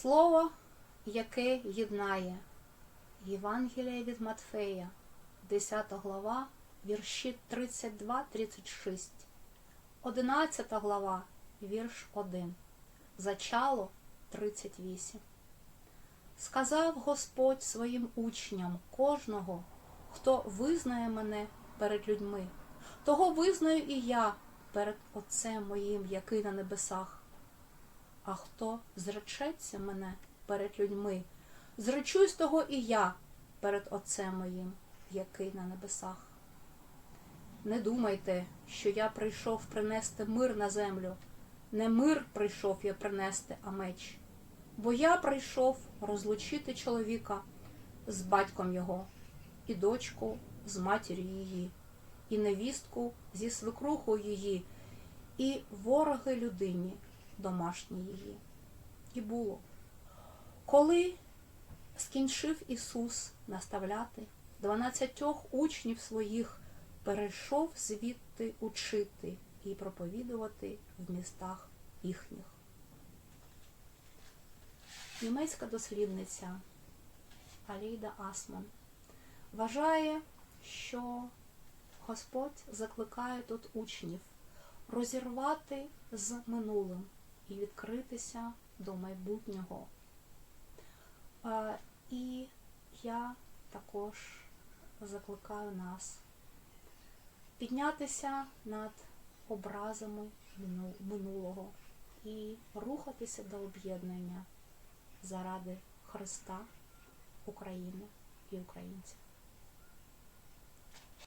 Слово, яке єднає. Євангелія від Матфея, 10 глава, вірші 32-36. 11 глава, вірш 1. Зачало 38. Сказав Господь своїм учням кожного, хто визнає мене перед людьми, того визнаю і я перед Отцем моїм, який на небесах. А хто зречеться мене перед людьми, зречусь того і я перед Отцем моїм, який на небесах. Не думайте, що я прийшов принести мир на землю. Не мир прийшов я принести, а меч. Бо я прийшов розлучити чоловіка з батьком його, і дочку з матір'ю її, і невістку зі свекрухою її, і вороги людині домашній її. І було. Коли скінчив Ісус наставляти дванадцятьох учнів своїх, перейшов звідти учити і проповідувати в містах їхніх. Німецька дослідниця Аліда Асман вважає, що Господь закликає тут учнів розірвати з минулим і відкритися до майбутнього. І я також закликаю нас піднятися над образами минулого і рухатися до об'єднання заради Христа, України і українців.